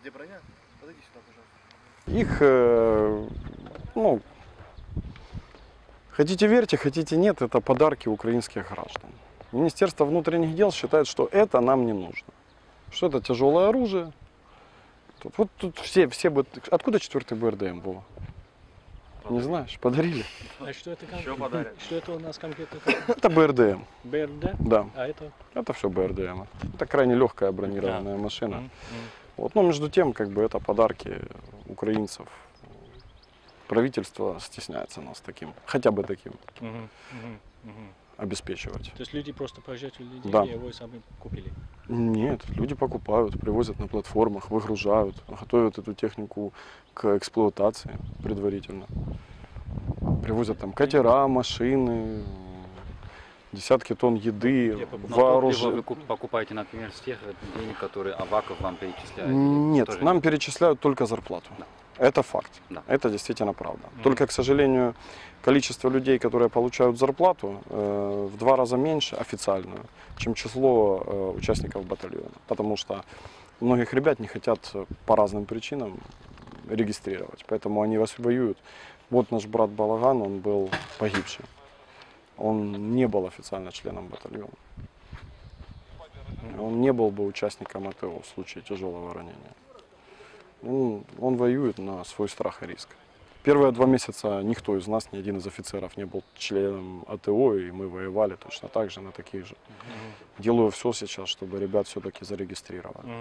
Где броня? Подойди сюда, пожалуйста. Их, э, ну, хотите верьте, хотите нет, это подарки украинских граждан. Министерство внутренних дел считает, что это нам не нужно. Что это тяжелое оружие. Тут, вот тут все, все бы... Откуда четвертый БРДМ был? Не знаешь, подарили. А что это, кон- Еще подарят. что это у нас конкретно? Это БРДМ, БРД? да. А это? Это все БРДМ. Это крайне легкая бронированная машина. Мгм, мгм. Вот. Но между тем, как бы это подарки украинцев. Правительство стесняется нас таким, хотя бы таким, Мгм, мгм, мгм. обеспечивать. То есть люди просто проезжают людей, Да. и вы сами купили. Нет, люди покупают, привозят на платформах, выгружают, готовят эту технику к эксплуатации предварительно. Привозят там катера, машины, десятки тонн еды, Я покупал. Но топливо вооружение. вы куп- покупаете, например, с тех денег, которые Аваков вам перечисляет? Нет, тоже нам перечисляют только зарплату. Это факт. Да. Это действительно правда. Мгм. Только, к сожалению, количество людей, которые получают зарплату, э, в два раза меньше официальную, чем число э, участников батальона. Потому что многих ребят не хотят по разным причинам регистрировать. Поэтому они вас воюют. Вот наш брат Балаган, он был погибший. Он не был официально членом батальона. Он не был бы участником АТО в случае тяжелого ранения. Ну, он воюет на свой страх и риск. Первые два месяца никто из нас, ни один из офицеров не был членом АТО, и мы воевали точно так же на таких же. Делаю все сейчас, чтобы ребят все-таки зарегистрировали.